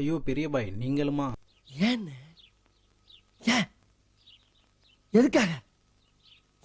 ஐயோ பெரிய பாய் நீங்களுமா? ஏன்னு? ஏன்? எதுக்காக?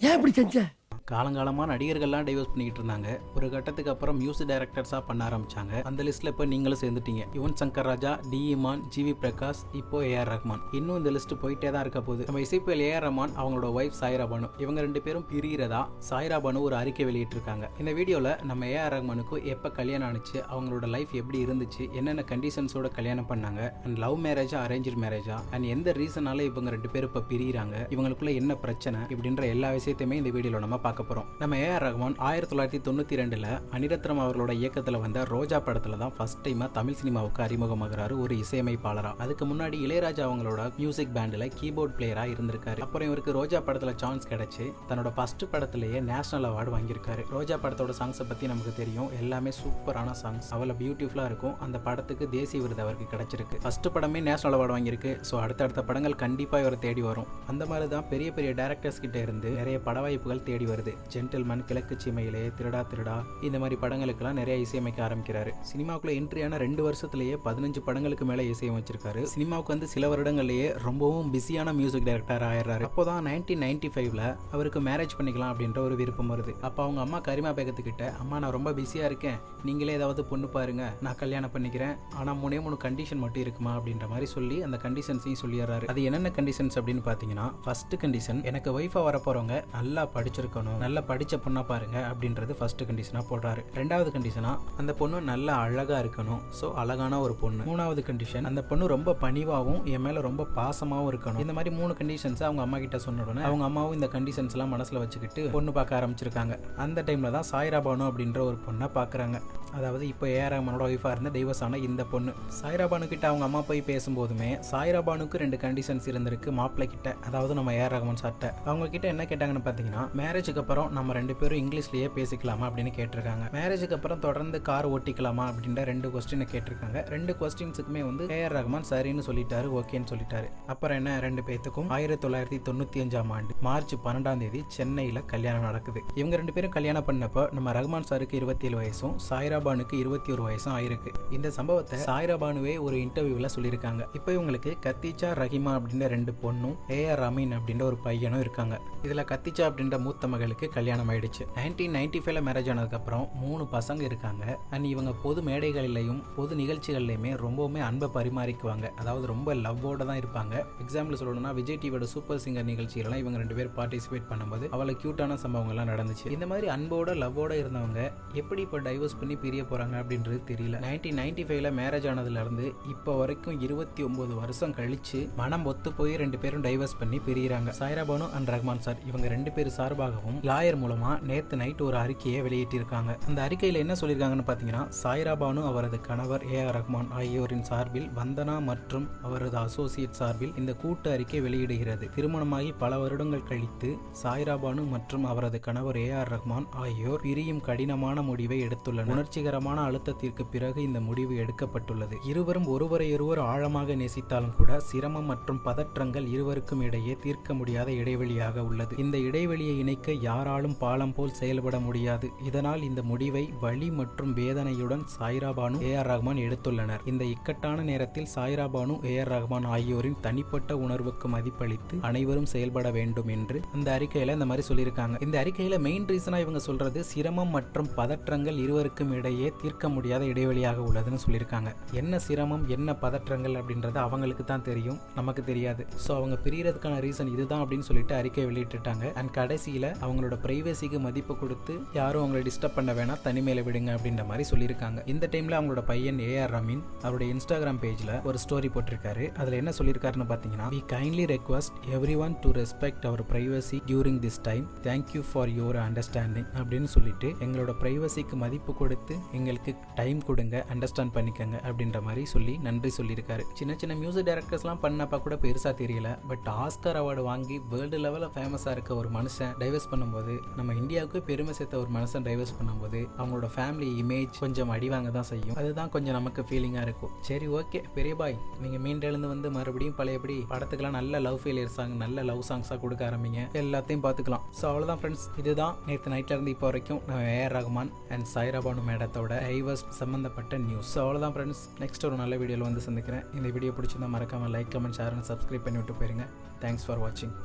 ஏன் இப்படி செஞ்ச? காலங்காலமாக நடிகர்கள்லாம் டைவர்ஸ் பண்ணிக்கிட்டு இருந்தாங்க. ஒரு கட்டத்துக்கு அப்புறம் மியூசிக் டைரக்டர்ஸாக பண்ண ஆரம்பிச்சாங்க. அந்த லிஸ்ட்டில் இப்போ நீங்களும் சேர்ந்துட்டீங்க. யுவன் சங்கர் ராஜா டி இமான் ஜிவி பிரகாஷ் இப்போ ஏஆர் ரஹ்மான். இன்னும் இந்த லிஸ்ட் போயிட்டே தான் இருக்க போகுது. நம்ம இசைப்பியல் ஏஆர் ரஹ்மான் அவங்களோட ஒய்ஃப் சாயிரா பானு. இவங்க ரெண்டு பேரும் பிரிகிறதா சாயிரா பானு ஒரு அறிக்கை வெளியிட்டிருக்காங்க. இந்த வீடியோவில் நம்ம ஏஆர் ரஹ்மானுக்கு எப்போ கல்யாணம் ஆனிச்சு அவங்களோட லைஃப் எப்படி இருந்துச்சு என்னென்ன கண்டிஷன்ஸோட கல்யாணம் பண்ணாங்க அண்ட் லவ் மேரேஜா அரேஞ்ச் மேரேஜா அண்ட் எந்த ரீசனால இவங்க ரெண்டு பேரும் இப்போ பிரிகிறாங்க இவங்களுக்குள்ள என்ன பிரச்சனை இப்படின்ற எல்லா விஷயத்தையுமே இந்த வீடியோவில் நம்ம பார்க்க போகிறோம் நம்ம ஏஆர் ரஹ்மான் ஆயிரத்தி தொள்ளாயிரத்தி தொண்ணூற்றி ரெண்டில் அனிரத்னம் அவர்களோட இயக்கத்தில் வந்த ரோஜா படத்தில் தான் ஃபஸ்ட் டைமாக தமிழ் சினிமாவுக்கு அறிமுகமாகிறாரு ஒரு இசையமைப்பாளராக அதுக்கு முன்னாடி இளையராஜா அவங்களோட மியூசிக் பேண்டில் கீபோர்ட் பிளேயராக இருந்திருக்காரு. அப்புறம் இவருக்கு ரோஜா படத்தில் சான்ஸ் கிடைச்சி தன்னோட ஃபர்ஸ்ட் படத்திலேயே நேஷனல் அவார்டு வாங்கியிருக்காரு. ரோஜா படத்தோட சாங்ஸை பற்றி நமக்கு தெரியும். எல்லாமே சூப்பரான சாங்ஸ் அவ்வளோ பியூட்டிஃபுல்லாக இருக்கும். அந்த படத்துக்கு தேசிய விருது அவருக்கு கிடைச்சிருக்கு. ஃபஸ்ட் படமே நேஷனல் அவார்டு வாங்கியிருக்கு. ஸோ அடுத்தடுத்த படங்கள் கண்டிப்பாக இவரை தேடி வரும். அந்த மாதிரி தான் பெரிய பெரிய டேரக்டர்ஸ் கிட்ட இருந்து நிறைய பட வாய்ப்புகள் தேடி வருது. ஜென்டில்மேன் கிழக்கு சீமையிலே திருடா திருடா இந்த மாதிரி படங்களுக்கெல்லாம் நிறைய இசையமைக்க ஆரம்பிக்கிறாரு. சினிமாவுக்குள்ள என்ட்ரியான ரெண்டு வருஷத்துலயே பதினஞ்சு படங்களுக்கு மேலே இசையமைச்சிருக்காரு. சினிமாவுக்கு வந்து சில வருடங்கள்லயே ரொம்பவும் பிஸியான மியூசிக் டைரக்டர் ஆயிடுறாரு. அப்போதான் நைன்டீன் நைன்டி ஃபைவ்ல அவருக்கு மேரேஜ் பண்ணிக்கலாம் அப்படின்ற ஒரு விருப்பம் வருது. அப்போ அவங்க அம்மா கரிமா பேகத்துக்கிட்ட அம்மா நான் ரொம்ப பிஸியாக இருக்கேன். நீங்களே ஏதாவது பொண்ணு பாருங்க. நான் கல்யாணம் பண்ணிக்கிறேன். ஆனால் மூணே மூணு கண்டிஷன் மட்டும் இருக்குமா? அப்படின்ற மாதிரி சொல்லி அந்த கண்டிஷன்ஸையும் சொல்லிடுறாரு. அது என்னென்ன கண்டிஷன்ஸ் அப்படின்னு பார்த்தீங்கன்னா ஃபர்ஸ்ட் கண்டிஷன் எனக்கு ஒய்ஃபாக வரப்போகிறவங்க நல்லா படிச்சிருக்கணும். நல்ல படித்த பொண்ணாக பாருங்க அப்படின்றது ஃபர்ஸ்ட் கண்டிஷனாக போடுறாரு. ரெண்டாவது கண்டிஷனாக அந்த பொண்ணு நல்லா அழகாக இருக்கணும். ஸோ அழகான ஒரு பொண்ணு. மூணாவது கண்டிஷன் அந்த பொண்ணு ரொம்ப பணிவாகவும் என் மேலே ரொம்ப பாசமாகவும் இருக்கணும். இந்த மாதிரி மூணு கண்டிஷன்ஸ் அவங்க அம்மா கிட்ட சொன்னோடனே அவங்க அம்மாவும் இந்த கண்டிஷன்ஸ் எல்லாம் மனசில் வச்சுக்கிட்டு பொண்ணு பார்க்க ஆரம்பிச்சிருக்காங்க. அந்த டைமில் தான் சாய்ரா பானு அப்படின்ற ஒரு பொண்ணை பார்க்குறாங்க அதாவது இப்போ ஏஆர் ரஹ்மானோட ஒய்ஃபாக இருந்த தெய்வசான இந்த பொண்ணு. சாய்ராபானு கிட்ட அவங்க அம்மா போய் பேசும்போதுமே சாய்ராபானுக்கு ரெண்டு கண்டிஷன்ஸ் இருந்திருக்கு மாப்பிள்ளை கிட்ட. அதாவது நம்ம ஏஆர் ரஹ்மான் சார்ட்ட அவங்க கிட்ட என்ன கேட்டாங்கன்னு பார்த்தீங்கன்னா மேரேஜுக்கு அப்புறம் நம்ம ரெண்டு பேரும் இங்கிலீஷ்லேயே பேசிக்கலாமா அப்படின்னு கேட்டிருக்காங்க. மேரேஜுக்கு அப்புறம் தொடர்ந்து கார் ஓட்டிக்கலாமா அப்படின்ற ரெண்டு கொஸ்டினை கேட்டிருக்காங்க. ரெண்டு கொஸ்டின்ஸுக்குமே வந்து ஏஆர் ரஹ்மான் சரின்னு சொல்லிட்டாரு ஓகேன்னு சொல்லிட்டாரு. அப்புறம் என்ன ரெண்டு பேத்துக்கும்? ஆயிரத்தி தொள்ளாயிரத்தி தொண்ணூத்தி அஞ்சாம் ஆண்டு மார்ச் பன்னெண்டாம் தேதி சென்னையில் கல்யாணம் நடக்குது. இவங்க ரெண்டு பேரும் கல்யாணம் பண்ணப்போ நம்ம ரஹ்மான் சாருக்கு இருபத்தி ஏழு வயசும் சாய்ராபானுக்கு இருபத்தி ஒரு வயசும் ஆயிருக்கு. இந்த சம்பவத்தை சாய்ராபானுவே ஒரு இன்டர்வியூவில் சொல்லியிருக்காங்க. இப்போ இவங்களுக்கு கத்திச்சா ரஹிமா அப்படின்ற ரெண்டு பொண்ணும் ஏஆர் அமீன் அப்படின்ற ஒரு பையனும் இருக்காங்க. இதில் கத்திச்சா அப்படின்ற மூத்த மகளுக்கு கல்யாணம் ஆயிடுச்சு நைன்டீன் நைன்டி ஃபைவ்ல மேரேஜ் ஆனதுக்கப்புறம் மூணு பசங்க இருக்காங்க. அண்ட் இவங்க பொது மேடைகளிலையும் பொது நிகழ்ச்சிகள்லையுமே ரொம்பவுமே அன்பை பரிமாறிக்குவாங்க. அதாவது ரொம்ப லவ்வோட தான் இருப்பாங்க. எக்ஸாம்பிள் சொல்லணும்னா விஜய் டிவியோட சூப்பர் சிங்கர் நிகழ்ச்சிகள்லாம் இவங்க ரெண்டு பேர் பார்ட்டிசிபேட் பண்ணும்போது அவ்வளோ க்யூட்டான சம்பவங்கள்லாம் நடந்துச்சு. இந்த மாதிரி அன்போட லவ்வோட இருந்தவங்க எப்படி இப்போ டைவர்ஸ் பண்ணி பிரிய போகிறாங்க அப்படின்றது தெரியல. நைன்டீன் நைன்டி ஃபைவ்ல மேரேஜ் ஆனதுலேருந்து இப்போ வரைக்கும் இருபத்தி ஒம்பது வருஷம் கழிச்சு மனம் ஒத்து போய் ரெண்டு பேரும் டைவர்ஸ் பண்ணி பிரிகிறாங்க சாய்ராபானு அண்ட் ரஹ்மான் சார் இவங்க ரெண்டு பேர் சார்பாகவும் லாயர் மூலமாக நேற்று நைட் ஒரு அறிக்கையை வெளியிட்டிருக்காங்க. அந்த அறிக்கையில் என்ன சொல்லியிருக்காங்கன்னு பார்த்தீங்கன்னா சாய்ரா பானு அவரது கணவர் ஏ ஆர் ரஹ்மான் ஆகியோரின் சார்பில் வந்தனா மற்றும் அவரது அசோசியேட் சார்பில் இந்த கூட்டு அறிக்கை வெளியிடுகிறது. திருமணமாகி பல வருடங்கள் கழித்து சாய்ரா பானு மற்றும் அவரது கணவர் ஏ ஆர் ரஹ்மான் ஆகியோர் பிரியும் கடினமான முடிவை எடுத்துள்ளனர். உணர்ச்சிகரமான அழுத்தத்திற்கு பிறகு இந்த முடிவு எடுக்கப்பட்டுள்ளது. இருவரும் ஒருவரையொருவர் ஆழமாக நேசித்தாலும் கூட சிரமம் மற்றும் பதற்றங்கள் இருவருக்கும் இடையே தீர்க்க முடியாத இடைவெளியாக உள்ளது. இந்த இடைவெளியை இணைக்க யாராலும் பாலம் போல் செயல்பட முடியாது. இதனால் இந்த முடிவை வலி மற்றும் வேதனையுடன் சாய்ரா பானு ஏ ஆர் ரஹ்மான் எடுத்துள்ளனர். இந்த இக்கட்டான நேரத்தில் சாய்ரா பானு ஏ ஆர் ரஹ்மான் ஆகியோரின் தனிப்பட்ட உணர்வுக்கு மதிப்பளித்து அனைவரும் செயல்பட வேண்டும் என்று அந்த அறிக்கையில இந்த மாதிரி சொல்லியிருக்காங்க. இந்த அறிக்கையில மெயின் ரீசனா இவங்க சொல்றது சிரமம் மற்றும் பதற்றங்கள் இருவருக்கும் இடையே தீர்க்க முடியாத இடைவெளியாக உள்ளதுன்னு சொல்லியிருக்காங்க. என்ன சிரமம் என்ன பதற்றங்கள் அப்படின்றது அவங்களுக்கு தான் தெரியும். நமக்கு தெரியாது. ஸோ அவங்க பிரியறதுக்கான ரீசன் இதுதான் அப்படின்னு சொல்லிட்டு அறிக்கை வெளியிட்டுட்டாங்க அண்ட் கடைசியில் அவங்களோட ப்ரைவசிக்கு மதிப்பு கொடுத்து யாரும் அவங்களை டிஸ்டர்ப் பண்ண வேணாம் தனிமையில விடுங்க அப்படின்ற மாதிரி சொல்லியிருக்காங்க. இந்த டைம்ல அவங்களோட பையன் ஏஆர் ரமீன் அவருடைய இன்ஸ்டாகிராம் பேஜ்ல ஒரு ஸ்டோரி போட்டிருக்காரு. அதுல என்ன சொல்லியிருக்காருன்னு பார்த்தீங்கன்னா we kindly request everyone to respect our privacy during this time thank you for your understanding அப்படின்னு சொல்லிட்டு எங்களோட பிரைவசிக்கு மதிப்பு கொடுத்து எங்களுக்கு டைம் கொடுங்க அண்டர்ஸ்டாண்ட் பண்ணிக்கங்க அப்படின்ற மாதிரி சொல்லி நன்றி சொல்லியிருக்காரு. சின்ன சின்ன மியூசிக் டைரக்டர்ஸ்லாம் பண்ணப்ப கூட பெருசா தெரியல பட் ஆஸ்கர் அவார்டு வாங்கி வேர்ல்டு லெவலில் ஃபேமஸாக இருக்க ஒரு மனுஷன் டைவர்ஸ் பண்ணும்போது நம்ம இந்தியாவுக்கு பெருமை சேர்த்த ஒரு மனுஷன் டைவர்ஸ் பண்ணும்போது அவங்களோட ஃபேமிலி இமேஜ் கொஞ்சம் அடிவாங்க தான் செய்யும். அதுதான் கொஞ்சம் நமக்கு ஃபீலிங்காக இருக்கும். சரி ஓகே பெரிய பாய் நீங்கள் மீண்டெழுந்து வந்து மறுபடியும் பழையபடி படத்துக்கெல்லாம் நல்ல லவ் ஃபெயிலியர் சாங் நல்ல லவ் சாங்ஸாக கொடுக்க ஆரம்பிங்க. எல்லாத்தையும் பார்த்துக்கலாம். ஸோ அவ்வளோதான் ஃப்ரெண்ட்ஸ் இதுதான் நேற்று நைட்லேருந்து இப்போ வரைக்கும் நம்ம A R Rahman and Saira மேடத்தோட மேட டைவர்ஸ் சம்மந்தப்பட்ட நியூஸ் ஸோ அவ்வளோதான் ஃப்ரெண்ட்ஸ் நெக்ஸ்ட் ஒரு நல்ல வீடியோவில் வந்து சந்திக்கிறேன். இந்த வீடியோ பிடிச்சிருந்தா மறக்காமல் like comment share and subscribe பண்ணி விட்டு போயிருங்க. தேங்க்ஸ் ஃபார் வாட்சிங்